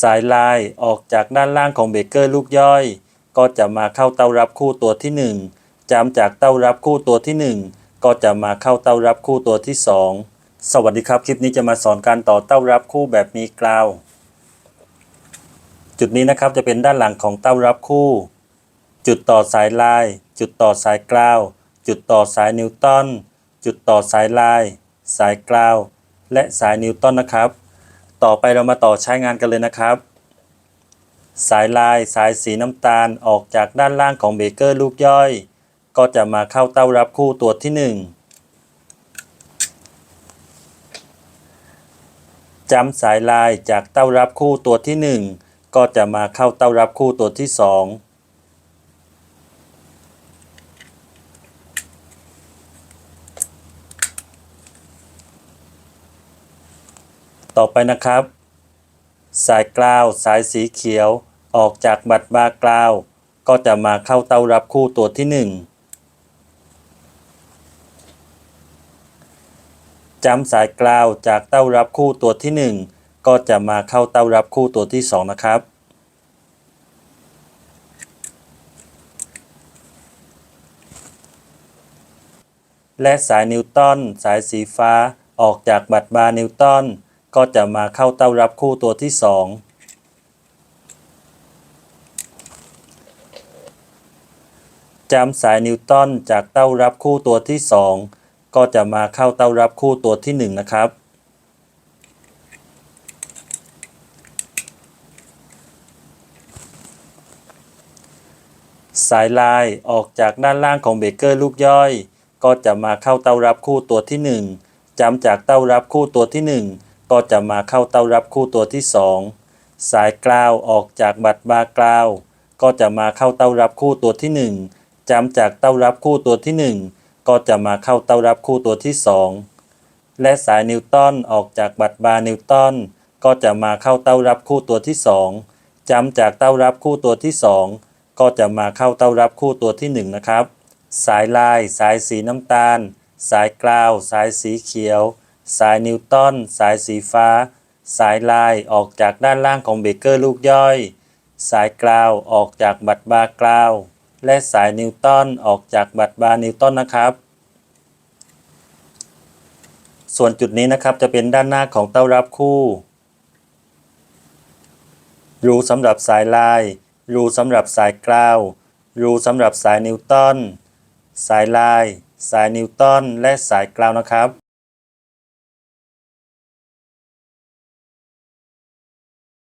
สายลายออกจากด้านล่างของเบเกอร์ลูกย่อย ก็จะมาเข้าเต้ารับคู่ตัวที่ 1จำจากเต้ารับคู่ตัวที่ 1 ก็จะมาเข้าเต้ารับคู่ตัวที่ 2 สวัสดีครับ คลิปนี้จะมาสอนการต่อเต้ารับคู่แบบมีกราว จุดนี้นะครับจะเป็นด้านหลังของเต้ารับคู่ จุดต่อสายลาย จุดต่อสายกราว จุดต่อสายนิวตันจุดต่อสายลาย สายกราว และสายนิวตันนะครับ ต่อไปเรามาต่อใช้งานกันเลยนะครับ สายลายสายสีน้ำตาลออกจากด้านล่างของเบเกอร์ลูกย่อย ก็จะมาเข้าเต้ารับคู่ตัวที่ 1จำสายลายจากเต้ารับคู่ตัวที่ 1 ก็จะมาเข้าเต้ารับคู่ตัวที่ 2 ต่อไปนะครับ สายกราวสายสีเขียวออกจากบัตรบาร์กราว ก็จะมาเข้าเต้ารับคู่ตัวที่ 1จำสายกราวจากเต้ารับคู่ตัวที่ 1 ก็จะมาเข้าเต้ารับคู่ตัวที่ 2 นะครับและสายนิวตันสายสีฟ้าออกจากบัตรบาร์นิวตัน ก็จะมาเข้าเต้ารับคู่ตัวที่2จำสายนิวตันจากเต้ารับคู่ตัวที่2ก็จะมาเข้าเต้ารับคู่ตัวที่1นะครับ สายลายออกจากด้านล่างของเบรกเกอร์ลูกย่อย ก็จะมาเข้าเต้ารับคู่ตัวที่1จำจากเต้ารับคู่ตัวที่1 ก็จะมาเข้าเต้ารับคู่ตัวที่ 2 สายกราวออกจากบัตรบาร์กราว ก็จะมาเข้าเต้ารับคู่ตัวที่ 1จำจากเต้ารับคู่ตัวที่ 1 ก็จะมาเข้าเต้ารับคู่ตัวที่ 2 และสายนิวตันออกจากบัตรบาร์นิวตันก็จะมาเข้าเต้ารับคู่ตัวที่ 2จำจากเต้ารับคู่ตัวที่ 2 ก็จะมาเข้าเต้ารับคู่ตัวที่ 1 นะครับ สายลาย สายสีน้ำตาล สายกราว สายสีเขียว สายนิวตันสายสีฟ้า สายลายออกจากด้านล่างของเบเกอร์ลูกย่อย สายกราวออกจากบัตรบาร์กราวและสายนิวตันออกจากบัตรบาร์นิวตันนะครับ ส่วนจุดนี้นะครับจะเป็นด้านหน้าของเต้ารับคู่ รูสำหรับสายลาย รูสำหรับสายกราว รูสำหรับสายนิวตันสายลาย สายนิวตันและสายกราวนะครับ